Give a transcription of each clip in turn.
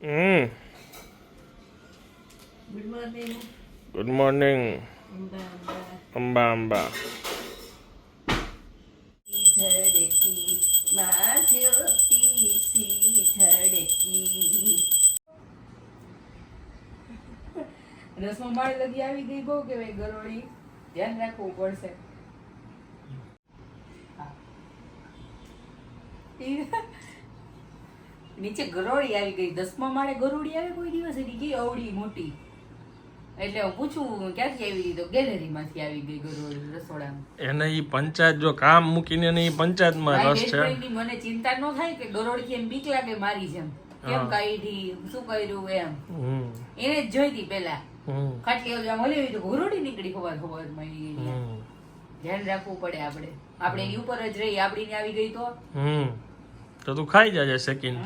હમ good morning good morning Amba Amba ધડકી માં જ્યોતિ C ધડકી રસમાં માળ લગી આવી ગઈ બહુ કેવાય ગરોળી. ધ્યાન રાખવું પડશે. નીચે ગરોળી આવી ગઈ. દસમા માળે ગરોળી આવે કોઈ દિવસ? એની ગઈ અવળી મોટી. એટલે હું પૂછું ક્યાંથી આવી ગઈ તો ગેલેરી માંથી આવી ગઈ ગરોળી રસોડામાં. એને ઈ પંચાયત જો કામ મૂકીને એને ઈ પંચાયતમાં રસ છે. મને ચિંતા ન થાય કે ગરોળી એમ બીક લાગે મારી જેમ. કેમ કાઈ કાઢી? શું કર્યું એમ? એને જ જોઈતી પેલા ખાટલી ઓલા હલેવી તો ગરોળી નીકળી ખબર ખબરમાં ધ્યાન રાખવું પડે આપણે. આપણે એની ઉપર જ રહી આપડી ને આવી ગઈ તો? તો તું ખાઈ જાજે સેકીને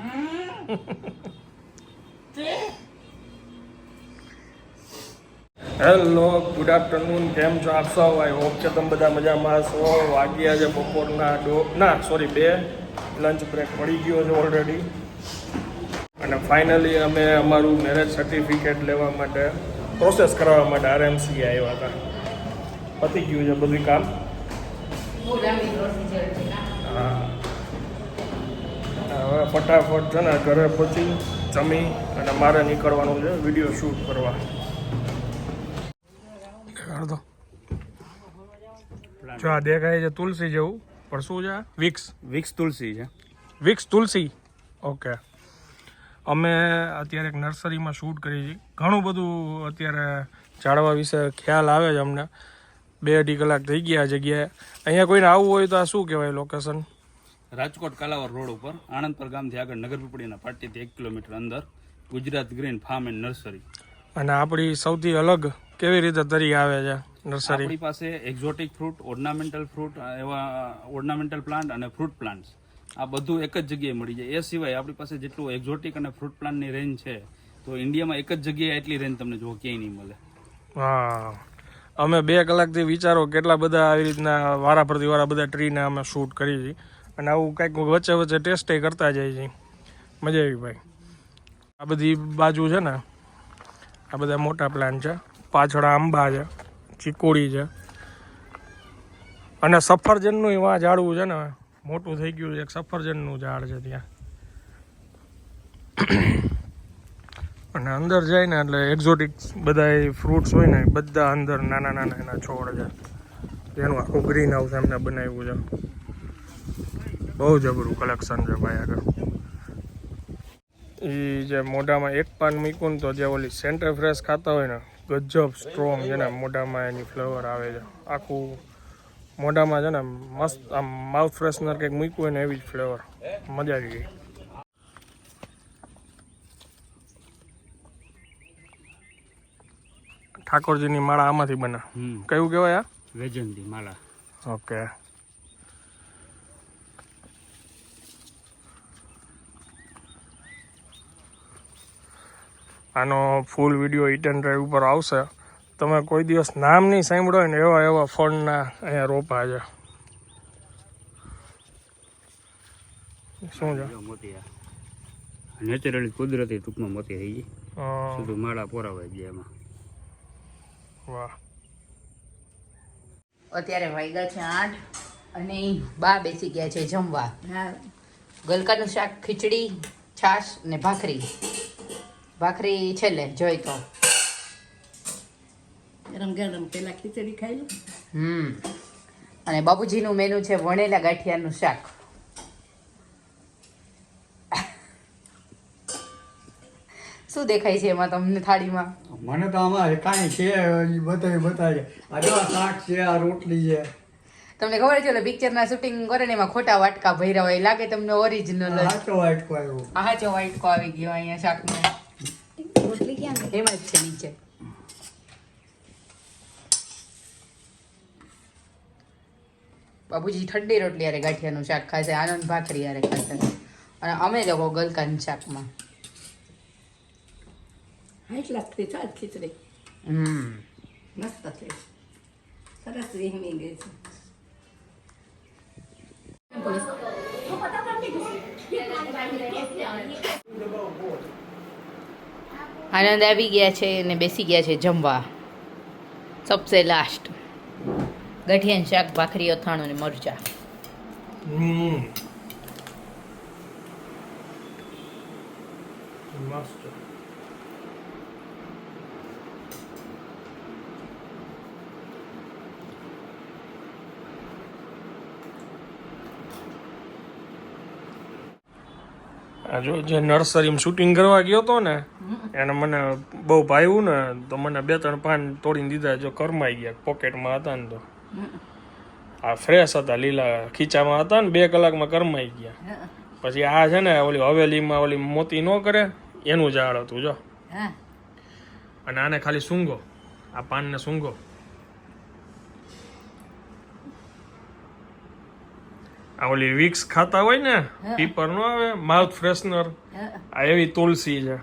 હેલો ગુડ આફ્ટરનૂન કેમ છો આપ સૌ? આઈ હોપ કે તમે બધા મજામાં છો વાગ્યા છે બપોરના ડો ના સોરી બે. લંચ બ્રેક પડી ગયો છે ઓલરેડી અને ફાઇનલી અમે અમારું મેરેજ સર્ટિફિકેટ લેવા માટે પ્રોસેસ કરાવવા માટે આરએમસી આવ્યા હતા. પતી ગયું છે બધું કામ? હવે ફટાફટ છે ને ઘરે પહોંચી જમી અને મારે નીકળવાનું છે વીડિયો શૂટ કરવા. જો આ દેખાય છે તુલસી જેવું પણ શું છે વિક્સ વિક્સ તુલસી છે. વિક્સ તુલસી. ઓકે અમે અત્યારે એક નર્સરીમાં શૂટ કરી છે. ઘણું બધું અત્યારે ઝાડવા વિશે ખ્યાલ આવે છે અમને. બે અઢી કલાક થઈ ગયા આ જગ્યાએ. અહીંયા કોઈને આવવું હોય તો આ શું કહેવાય લોકેશન રાજકોટ કાલાવર રોડ ઉપર આણંદપર ગામથી આગળ નગરપીપળીના પાટીથી એક કિલોમીટર અંદર Gujarat green farm and nursery. અને આપણી સૌથી અલગ કેવી રીતે તરી આવે છે નર્સરી? આપણી પાસે એક્ઝોટિક ફ્રૂટ ઓર્નામેન્ટલ ફ્રૂટ એવા ઓર્નામેન્ટલ પ્લાન્ટ અને ફ્રૂટ પ્લાન્ટ્સ આ બધું એક જ જગ્યાએ મળી જાય. એ સિવાય આપણી પાસે જેટલું એક્ઝોટિક અને ફ્રૂટ પ્લાન્ટની રેન્જ છે તો ઇન્ડિયામાં એક જ જગ્યાએ એટલી રેન્જ તમને જો ક્યાંય નહીં મળે. હા. અમે બે કલાકથી વિચારો કેટલા બધા આવી રીતના વારા પરથી વારા બધા ટ્રીને અમે શૂટ કરી છે. અને આવું કંઈક વચ્ચે વચ્ચે ટેસ્ટે કરતા જાય છે. મજા આવી ભાઈ. આ બધી બાજુ છે ને, આ બધા મોટા પ્લાન્ટ છે. પાછળ આંબા છે ચીકુડી છે. અને સફરજનનું એવા ઝાડવું છે ને, મોટું થઈ ગયું છે, એક સફરજનનું ઝાડ છે ત્યાં. અને અંદર જાય ને એટલે એક્ઝોટિક બધા ફ્રૂટ્સ હોય ને, બધા અંદર નાના નાના એના છોડ છે. જેનું આખું ગ્રીન હાઉસ એમને બનાવ્યું છે. બહુ જબરું કલેક્શન છે ભાઈ આગળ. એ જે મોઢામાં એક પાન મૂક્યું ને તો જે ઓલી સેન્ટર ફ્રેશ ખાતા હોય ને ગજબ સ્ટ્રોંગ છે ને મોઢામાં એની ફ્લેવર આવે છે. આખું મોઢામાં છે ને મસ્ત આમ માઉથ ફ્રેશનર કંઈક મૂક્યું હોય ને એવી જ ફ્લેવર મજા આવી ગઈ. ઠાકોરજીની માળા આમાંથી બને. કયું કહેવાય આ? વેજનથી માળા. ઓકે આનો full video eat and drive ઉપર આવશે. તમે કોઈ દિવસ નામ નહીં સાંભળો ને એવા એવા ફળના અહીંયા રોપા છે. શું છે? નેચરલી કુદરતી ટૂંકમાં મોતી થઈ ગઈ. સીધું માળા પોરાવાય ગયા એમાં. વાહ. અત્યારે વાગ્યા છે આઠ અને બા બેસી ગયા છે જમવા. ગલકાનું શાક ખીચડી છાશ ને ભાખરી. ભાખરી છેલ્લે જોઈ તો. ગરમ ગરમ પેલા ખીચડી ખાઈ લો. હમ. અને બાબુજીનું મેનુ છે વણેલા ગાંઠિયાનું શાક. શું દેખાય છે એમાં તમને થાળીમાં? મને તો આમાં કાંઈ છે બતાવી બતાવે આ જો શાક છે આ રોટલી છે. તમને ખબર છે પિક્ચરના શૂટિંગ કરે ને એમાં ખોટા વાટકા ભર્યા હોય લાગે તમને ઓરિજિનલ હાચો વાટકો આવ્યો. આ જો વાટકો આવી ગયો અહીંયા ક્યાં એમ જ છે નીચે. બાબુજી ઠંડી રોટલી યારે ગાંઠિયાનું શાક ખાશે આનંદ ભાખરી યારે ખાશે અને અમે લોકો ગલકાન શાકમાં. હાઈટ લાગતી છે ખીચડી. હમ. મસ્ત છે. સરસ રીહમી ગઈ છે. આનંદ આવી ગયા છે અને બેસી ગયા છે જમવા. સબસે લાસ્ટ ગઠિયાન શાક, ભાખરી, અથાણું ને મરચા. જો જે નર્સરીમાં શૂટિંગ કરવા ગયો હતો ને એને મને બહુ ભાવ્યું ને તો મને બે ત્રણ પાન તોડીને દીધા જો કરમાઈ ગયા પોકેટમાં હતા ને તો. આ ફ્રેશ હતા લીલા ખીચામાં હતા ને બે કલાકમાં કરમાઈ ગયા. પછી આ છે ને ઓલી હવેલીમાં ઓલી મોતી ન કરે એનું ઝાડ હતું જો. અને આને ખાલી સૂંઘો આ પાનને સૂંઘો. આ ઓલી વિક્સ ખાતા હોય ને પીપર નો આવે માઉથ ફ્રેશનર આ એવી તુલસી છે માસીની આવા ઉગે છે કંચન માસીની.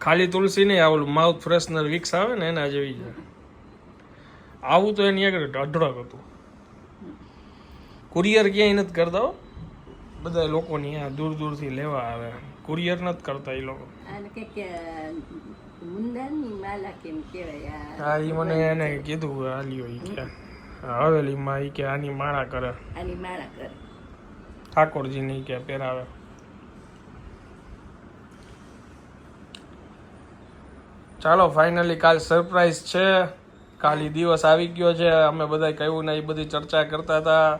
ખાલી તુલસી નહીં આવું માઉથ ફ્રેશનર વિક્સ આવે ને એના જેવી છે આવું તો એની આગળ અઢળક હતું. કુરિયર ક્યાંય નથી કરતા બધા લોકોની અહીંયા દૂર દૂરથી લેવા આવે. કુરિયર નથી કરતા એ લોકો. હા એ મને એને કીધું હાલ્યો ઈ કે. હવેલીમાં ઈ કે આની માળા કરે. આની માળા કરે. ઠાકોરજીની ઈ કે પહેરાવે. ચાલો ફાઇનલી કાલ સરપ્રાઈઝ છે. કાલ દિવસ આવી ગયો છે. અમે બધા કહ્યું ને એ બધી ચર્ચા કરતા હતા.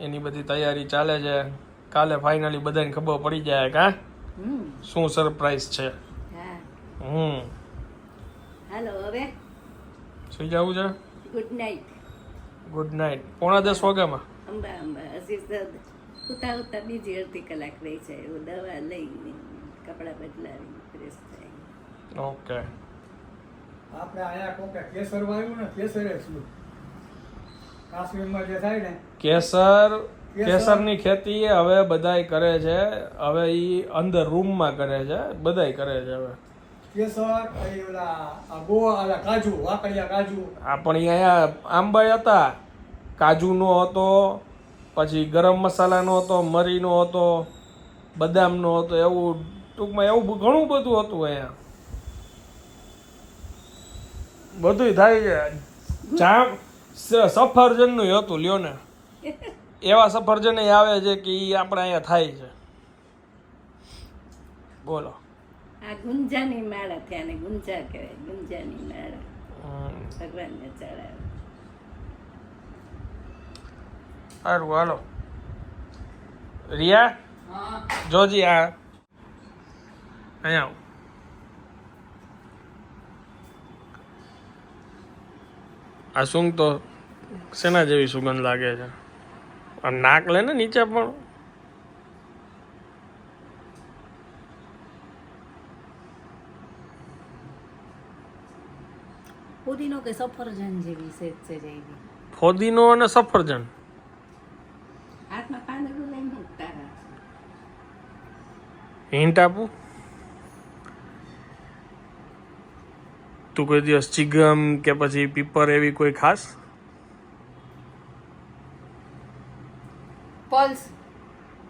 એની બધી તૈયારી ચાલે છે. કાલે ફાઇનલી બધાને ખબર પડી જાય કા શું સરપ્રાઈઝ છે? હા. હમ. હેલો હવે? સુઈ જવું છે? ગુડ નાઇટ ગુડ નાઇટ પોણા દસ વાગ્યામાં? અંબા અંબા અસીસ ઉતા ઉતા બીજી અડધી કલાક રહી જાય. એવું દવા લઈને કપડાં બદલાવી ફ્રેશ થાય. ઓકે આપણે અહીંયા કેસર વાવ્યું ને કેસરે શું? કાશ્મીરમાં જે થાય ને કેસર કેસર. કેસરની ખેતી હવે બધાય કરે છે. હવે ઈ અંદર રૂમમાં કરે છે. બધાય કરે છે હવે. કેસર ઓલા ગોવા કાજુ વાકડિયા કાજુ. આ પણ અહીંયા આંબાઈ હતા. કાજુનો હતો પછી ગરમ મસાલાનો હતો મરીનો હતો બદામનો હતો એવું ટૂંકમાં એવું ઘણું બધું હતું અહીંયા. બધુંય થાય છે. જામ સફરજનનું હતું લ્યો ને. એવા સફરજન આવે છે કે એ આપણે અહીંયા થાય છે. બોલો. આ ગુંજાની માળા થયા ને ગુંજા કહેવાય ગુંજાની માળા. ભગવાનને ચડાવે. સારું હાલો. રિયા? જોજી આ. અહીંયા આ સૂંઘ તો શેના જેવી સુગંધ લાગે છે? આ નાક લે ને નીચે પણ. પુદીનો કે સફરજન જેવી સેજ ફોદીનો અને સફરજન. હાથમાં પાંદડું લઈને હિન્ટ આપું? તું કોઈ દિવસ ચિગમ કે પછી પીપર એવી કોઈ ખાસ? Pulse.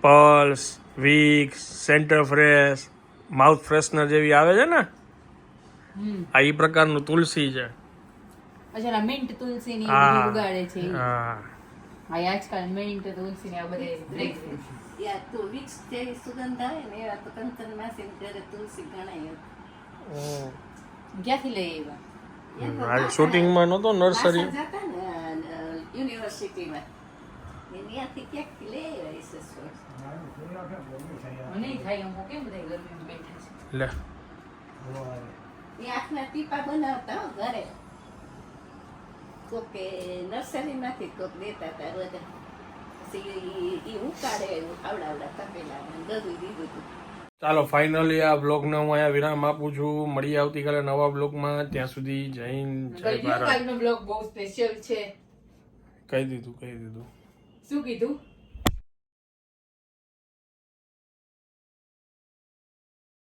Pulse Vicks Center Fresh mouth freshener જેવી આવે છે ને? હમ. આ એ પ્રકારનું તુલસી છે. અચ્છા મિન્ટ તુલસી ની હા. ઉગાડે છે. હા. હા આજકાલ મિન્ટ તુલસી ને આ બધે બ્રેક યા તો વિક્સ જેવી સુગંધ આવે ને એવા તો કંચન માસી ઘરે તુલસી ગણાય હમ. ક્યાંથી લઈ આવ્યા? શૂટિંગમાં નહોતો નર્સરી યુનિવર્સિટીમાં ત્યાંથી ક્યાંકથી લઈ આવ્યા મને થાય હું કેમ બધા ગરમીમાં બેઠા છે? લે. આંખના ટીપા બનાવતા ઘરે. કોકે નર્સરીમાંથી કોક દેતા હતા બધા પછી એ ઉકાળે આવડાવડા તપેલા દીધું હતું ચાલો ફાઇનલી આ બ્લોગને હું અહીંયા વિરામ આપું છું. મળીએ આવતીકાલે નવા બ્લોગમાં ત્યાં સુધી જય હિન્દ જય ભારત. બ્લોગ બહુ સ્પેશિયલ છે. કહી દીધું કહી દીધું. શું કીધું?